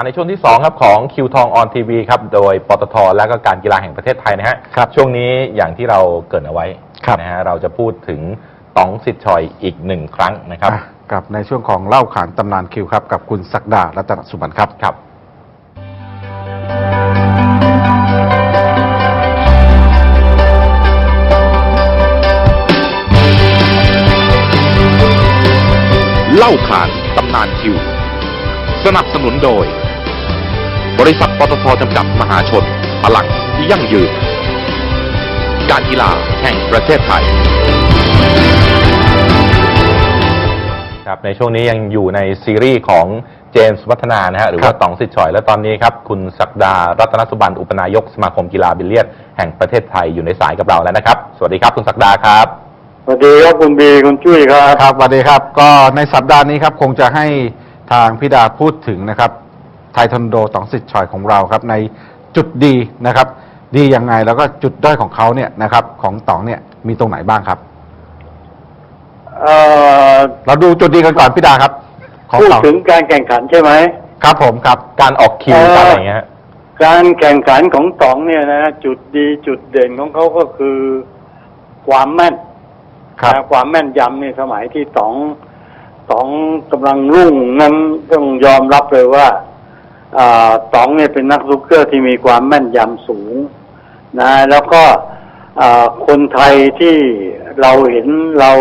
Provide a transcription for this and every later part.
มาในช่วงที่ 2 ครับ ของคิวทองออนทีวีครับ โดยปตท และก็การกีฬาแห่งประเทศไทยนะฮะครับช่วงนี้อย่างที่เราเกริดเอาไว้ครับ นะฮะเราจะพูดถึงต๋องสิทธิ์ชอยอีกหนึ่งครั้งนะครับอะกับในช่วงของเล่าขานตำนานคิวครับ กับคุณศักดารัตนสุบรรณครับ ครับ เล่าขานตำนานคิว สนับสนุนโดย บริษัทปตทจำกัดมหาชนพลังที่ยั่งยืน การกีฬาแห่งประเทศไทย ครับในช่วงนี้ยังอยู่ในซีรีส์ของเจมส์วัฒนานะฮะหรือว่าครับต๋องสิทธิ์ชอย และตอนนี้ครับ คุณศักดารัตนสุบันอุปนายกสมาคมกีฬาบิลเลียดแห่งประเทศไทยอยู่ในสายกับเราแล้วนะครับ สวัสดีครับคุณศักดาครับสวัสดีครับคุณบีคุณจุ้ยครับครับสวัสดีครับ ก็ในสัปดาห์นี้ครับคงจะให้ทางพิดาพูดถึงนะครับ ไททอนโดตองสิทธิ์ชอยของเราครับในจุดดีนะครับ ดียังไงแล้วก็จุดด้อยของเขาเนี่ยนะครับ ของตองเนี่ยมีตรงไหนบ้างครับ เอ่อเราดูจุดดีกันก่อนพิดาครับ ของพูดตองถึงการแข่งขันใช่ไหม ครับผมครับ การออกคิวเอ่อการอะไรอย่างเงี้ยฮะการแข่งขันของต๋องเนี่ยนะจุดดีจุดเด่นของเขาก็คือความแม่นครับนะความแม่นยำในสมัยที่ต๋องต๋องกำลังรุ่งนั้นต้องยอมรับเลยว่า อ่าต๋องเนี่ยเป็นนักซุกเกอร์ที่มีความแม่นยำสูงนะแล้วก็อ่าคนไทยที่เราเห็นเรา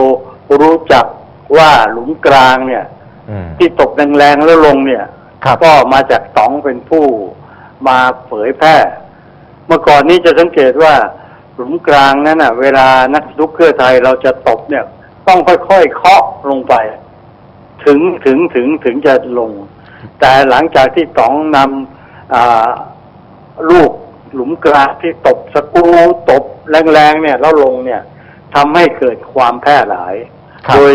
รู้จักว่าหลุมกลางเนี่ยอืมที่ตกแรงๆแล้วลงเนี่ยครับก็มาจากต๋องเป็นผู้มาเผยแพร่ เมื่อก่อนนี้จะสังเกตว่าหลุมกลางนั้นน่ะ เวลานักสนุกเกอร์ไทยเราจะตบเนี่ย ต้องค่อยๆเคาะลงไป ถึงถึงถึงถึงจะลง แต่หลังจากที่ต๋องนำอ่าลูกหลุมกลางที่ตบสกรูตบแรงๆเนี่ยแล้วลงเนี่ยทำให้เกิดความแพร่หลายครับโดย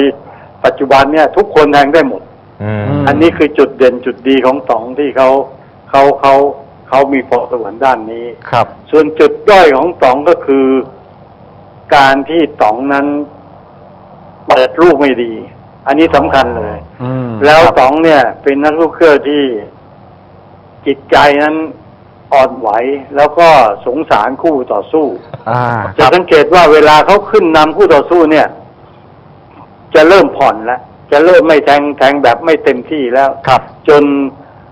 ปัจจุบันเนี่ย ทุกคนแทงได้หมดอืมมอันนี้คือจุดเด่นจุดดีของต๋องที่เขาเขาเขาเขามีพรสวรรค์ด้านนี้ครับ ส่วนจุดด้อยของต๋องก็คือ การที่ต๋องนั้นเปิดลูกไม่ดี อันนี้สำคัญเลยอืมแล้วครับต๋องเนี่ย เป็นนักลูกเครือที่จิตใจนั้นอ่อนไหวแล้วก็สงสารคู่ต่อสู้อ่าคจะรับสังเกตว่าเวลาเขาขึ้นนำคู่ต่อสู้เนี่ย จะเริ่มผ่อนแล้วจะเริ่มไม่แทงแทงแบบไม่เต็มที่แล้วครับ จน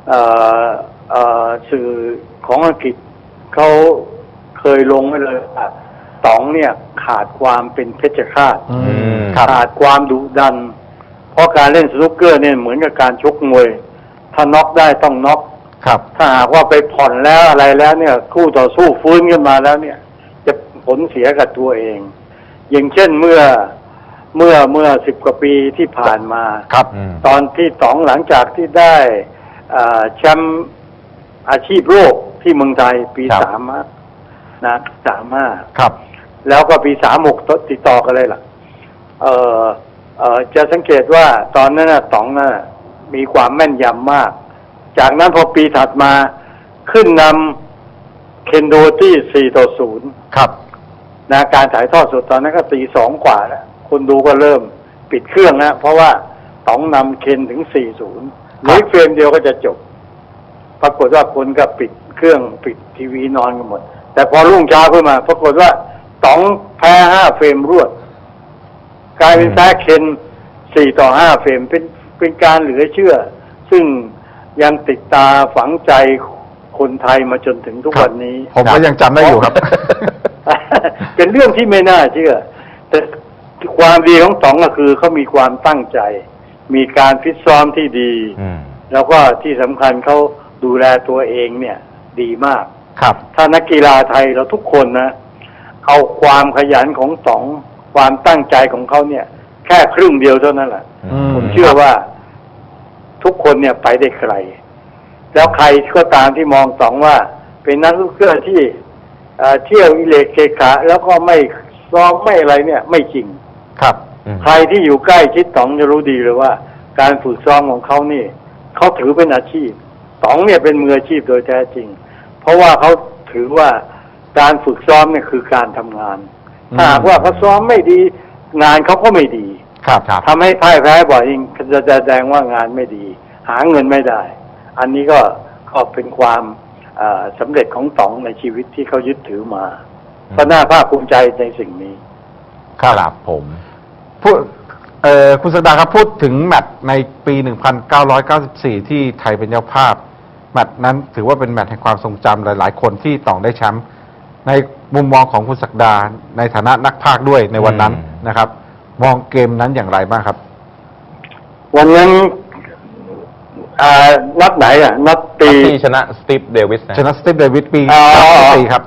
เอ่อเอ่อสื่อของอังกฤษเขาเคยลงไว้เลยว่าต๋องเนี่ยขาดความเป็นเพชฌฆาตอือืมมครับขาดความดุดัน เพราะการเล่นสนุกเกอร์เนี่ยเหมือนกับการชกมวย ถ้าน็อกได้ต้องน็อกครับ ถ้าหากว่าไปผ่อนแล้วอะไรแล้วเนี่ย คู่ต่อสู้ฟื้นขึ้นมาแล้วเนี่ย จะผลเสียกับตัวเอง อย่างเช่นเมื่อเมื่อเมื่อสิบกว่าปีที่ผ่านมาครับอืมตอนที่ต๋องหลังจากที่ได้อ่าแชมป์อาชีพโลกที่เมืองไทยปีครับสามห้านะสามห้าครับ แล้วก็ปีสามหกติดต่อกันเลยล่ะ เออ เออจะสังเกตว่าตอนนั้นน่ะต๋องน่ะมีความแม่นยำมาก จากนั้นพอปีถัดมาขึ้นนำเคนโดที่สี่ต่อศูนย์ครับนะการถ่ายทอดสดตอนนั้นก็ตีสองกว่าแล้วคนดูก็เริ่มปิดเครื่องนะเพราะว่าต๋องนำเคนถึงสี่ศูนย์หรืออกเฟรมเดียวก็จะจบ ปรากฏว่าคนก็ปิดเครื่องปิดทีวีนอนกันหมด แต่พอรุ่งเช้าขึ้นมา ปรากฏว่าต๋องแพ้ห้าเฟรมรวด กลายเป็นแพ้เคนสี่ต่อห้าเฟรมเป็นเป็นการเหลือเชื่อ ซึ่งยังติดตาฝังใจคนไทยมาจนถึงทุกครับวันนี้ ผมก็ยังจำได้อยู่ครับ เป็นเรื่องที่ไม่น่าเชื่อ แต่ความดีของต๋องก็คือเขามีความตั้งใจ มีการฟิตซ้อมที่ดีอืมแล้วก็ที่สำคัญเขาดูแลตัวเองเนี่ย ดีมาก ครับ ถ้านักกีฬาไทยเราทุกคนนะ เอาความขยันของต๋อง ความตั้งใจของเขาเนี่ย แค่ครึ่งเดียวเท่านั้นแหละอืมผมเชื่อว่าทุกคนเนี่ยไปได้ไกลแล้วใครก็ตามที่มองต๋องว่า เป็นนักลูกเรือที่เอ่อเที่ยวอิเลกเคขาแล้วก็ไม่ซ้อมไม่อะไรเนี่ย ไม่จริงครับอืมใครที่อยู่ใกล้ชิดต๋องจะรู้ดีเลยว่า การฝึกซ้อมของเขานี่เขาถือเป็นอาชีพต๋องเนี่ยเป็นมืออาชีพโดยแท้จริง เพราะว่าเขาถือว่าการฝึกซ้อมเนี่ยคือการทำงานอืม ถ้าหากว่าเขาซ้อมไม่ดี งานเขาก็ไม่ดีครับครับ ทำให้พ่ายแพ้บ่อยยิ่งจะแสดงว่างานไม่ดี หาเงินไม่ได้ อันนี้ก็ก็เป็นความเอ่อสำเร็จของต๋องในชีวิตที่เขายึดถือมาก็น่าภาคภูมิใจในสิ่งนี้ ครับผมพูดเอ่อคุณสกดาครับพูดถึงแมตช์ในปี 1994 ที่ไทยเป็นเจ้าภาพ แมตช์นั้นถือว่าเป็นแมตช์แห่งความทรงจำหลาย ๆ คนที่ต่องได้แชมป์ใน มุมมองของคุณศักดาในฐานะนักพากย์ด้วยในวันนั้นอืม นะครับ มองเกมนั้นอย่างไรบ้างครับ วันนั้นอ่านัดไหนอะ นัดปีที่ชนะสตีฟเดวิสนะ ชนะสตีฟเดวิดปีอ๋อ94ครับ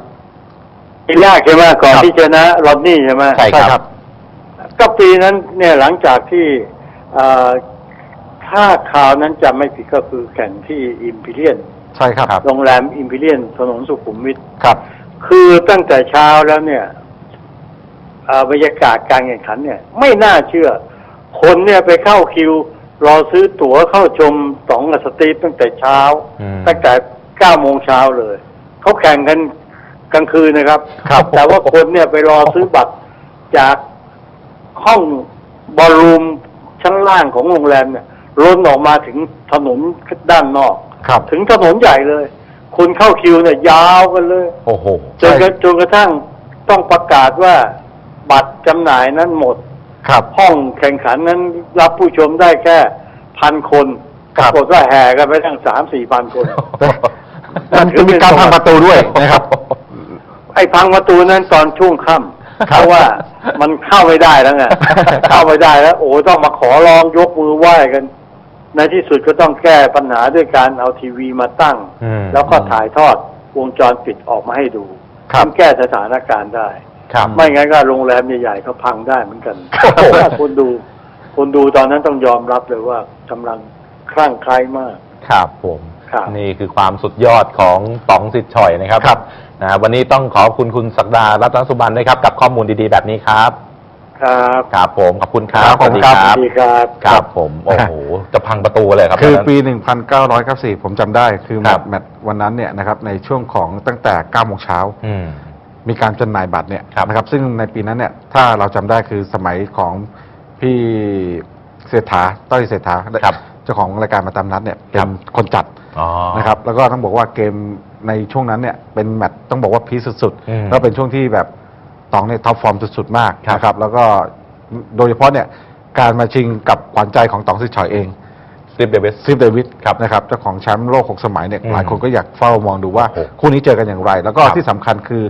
ปีแรกใช่ไหมก่อนครับที่ชนะรอนนี่ใช่ไหมใช่ ครับ ก็ปีนั้น เนี่ยหลังจากที่เอ่อถ้าข่าวนั้นจำไม่ผิดก็คือแข่งที่อิมพีเรียนใช่ครับ โรงแรมอิมพีเรียนถนนสุขุมวิท ครับ คือตั้งแต่เช้าแล้วเนี่ยเอ่อบรรยากาศการแข่งขันเนี่ย ไม่น่าเชื่อ คนเนี่ยไปเข้าคิว รอซื้อตั๋วเข้าชมสองกับสตีฟตั้งแต่เช้าอืมตั้งแต่เก้าโมงเช้าเลยเขาแข่งกันกลางคืนนะครับครับแต่ว่าคนเนี่ยไปรอซื้อบัตรจากห้องบอลรูมชั้นล่างของโรงแรมเนี่ยล้นออกมาถึงถนนด้านนอก ครับ ถึงถนนใหญ่เลย คนเข้าคิวเนี่ยยาวกันเลยโอ้โหจนกระจนกระทั่งต้องประกาศว่าบัตรจำหน่ายนั้นหมด ครับ ห้องแข่งขันนั้นรับผู้ชมได้แค่พันคนคปรับ รากฏว่าแห่กันไปตั้งสามสี่พันคน มันจะมีการพังประตูด้วยนะครับ ไอ้พังประตูนั้นตอนช่วงค่ำครัเพบราะว่ามันเข้าไม่ได้แล้วไง เข้าไม่ได้แล้ว โอ้ต้องมาขอร้องยกมือไหว้กัน ในที่สุดก็ต้องแก้ปัญหาด้วยการเอาทีวีมาตั้ง อืมแล้วก็ถ่ายทอดวงจรปิดออกมาให้ดูครับ ทำแก้สถานการณ์ได้ ครับ ไม่งั้นก็โรงแรมใหญ่ๆก็พังได้เหมือนกันโอ้โห ถ้าคนดู คนดูตอนนั้นต้องยอมรับเลยว่ากำลังคลั่งไคล้มาก ครับผม ครับ นี่คือความสุดยอดของต๋องสิทธิ์ฉอยนะครับครับ นะวันนี้ต้องขอบคุณคุณศักดารัตนสุบันด้วยครับ กับข้อมูลดีๆแบบนี้ครับ ครับ ครับผมขอบคุณครับครับสวัสดีผมคครัรับสวัสดีครับ ครับผมโอ้โหจะพังประตูเลยครับคือตนนั้น ปี 1994 ผมจำได้คือแมครัตบช์แมตช์วันนั้นเนี่ยนะครับในช่วงของตั้งแต่9โมงเช้า อืม มีการจำหน่ายบัตรเนี่ยครับนะครับซึ่งในปีนั้นเนี่ยถ้าเราจำได้คือสมัยของพี่เศรษฐาต้อยเศรษฐาครับ เจ้าของรายการมาตามนัดเนี่ยเป็ครันบคนจัดอ๋อ นะครับแล้วก็ต้องบอกว่าเกมในช่วงนั้นเนี่ยเป็นแมตช์ต้องบอกว่าพีคสุดอืม ๆแล้วเป็นช่วงที่แบบ ตองเนี่ยท็อปฟอร์มสุดๆมากครับนะครับ แล้วก็โดยเฉพาะเนี่ยการมาชิงกับขวัญใจของตองซิชอยเองสตีฟเดวิสซิฟเดวิดครับนะครับเจ้าของแชมป์โลก 6 สมัยเนี่ยอืมหลายคนก็อยากเฝ้ามองดูว่าโอ้โหคู่นี้เจอกันอย่างไร แล้วก็ครับที่สำคัญคือ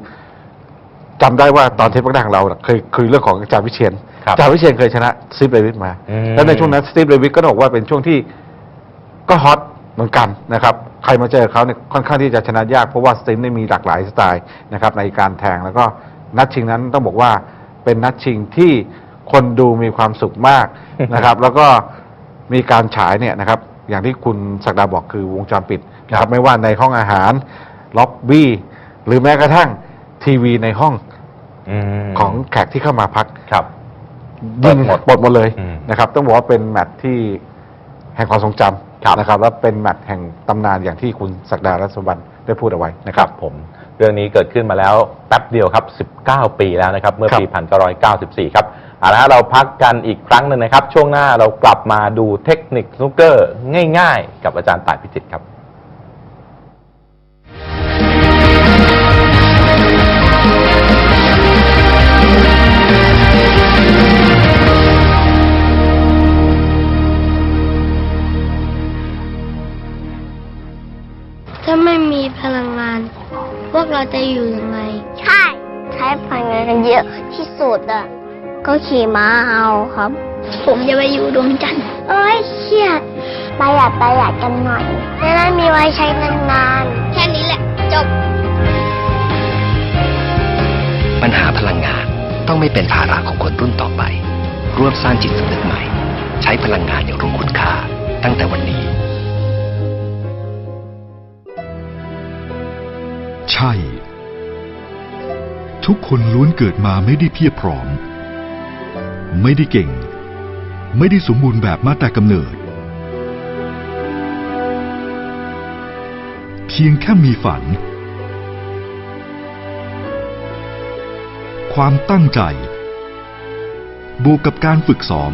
จำได้ว่าตอนเทปแรกๆของเราน่ะเคยคุยเรื่องของอาจารย์วิเชียนครับอาจารย์วิเชียนเคยชนะซิฟเดวิดมาอืมแล้วในช่วงนั้นซิฟเดวิดก็ต้องบอกว่าเป็นช่วงที่ก็ฮอตเหมือนกันนะครับใครมาเจอเขาเนี่ยค่อนข้างที่จะชนะยากเพราะว่าสติมได้มีหลากหลายสไตล์นะครับในการแทงแล้วก็ นัดชิงนั้นต้องบอกว่าเป็นนัดชิงที่คนดูมีความสุขมากนะครับ แล้วก็มีการฉายเนี่ยนะครับ อย่างที่คุณศักดาบอกคือวงจรปิดนะคครัรับบไม่ว่าในห้องอาหารล็อบบี้หรือแม้กระทั่งทีวีในห้องอืมของแขกที่เข้ามาพักครับ ยิงเปิดหมดปลดหมดเลยอืม นะครับ ต้องบอกว่าเป็นแมตช์ที่แห่งความทรงจำนะครับ แล้วเป็นแมตช์แห่งตำนานอย่างที่คุณศักดาและสมบัน ได้พูดเอาไว้นะคครัรับบผมเรื่องนี้เกิดขึ้นมาแล้วแป๊บเดียวครับ 19 ปีแล้วนะครับ เมื่อครับปี 1994 ครับเอาละฮะเราพักกันอีกครั้งหนึ่งนะครับ ช่วงหน้าเรากลับมาดูเทคนิคสนุกเกอร์ง่าย ๆ กับอาจารย์ต่ายพิจิตรครับ ขี่ม้าเอาครับ ผมจะไปอยู่ดวงจันทร์เอ้ยเครียดประหยัดประหยัดกันหน่อยจะได้มีไว้ใช้นานๆ แค่นี้แหละ จบ ปัญหาพลังงานต้องไม่เป็นภาระของคนรุ่นต่อไป ร่วมสร้างจิตสำนึกใหม่ ใช้พลังงานอย่างรู้คุณค่า ตั้งแต่วันนี้ ใช่ ทุกคนล้วนเกิดมาไม่ได้เพียบพร้อม ไม่ได้เก่ง ไม่ได้สมบูรณ์แบบมาแต่กำเนิด เพียงแค่มีฝัน ความตั้งใจ บวกกับการฝึกซ้อม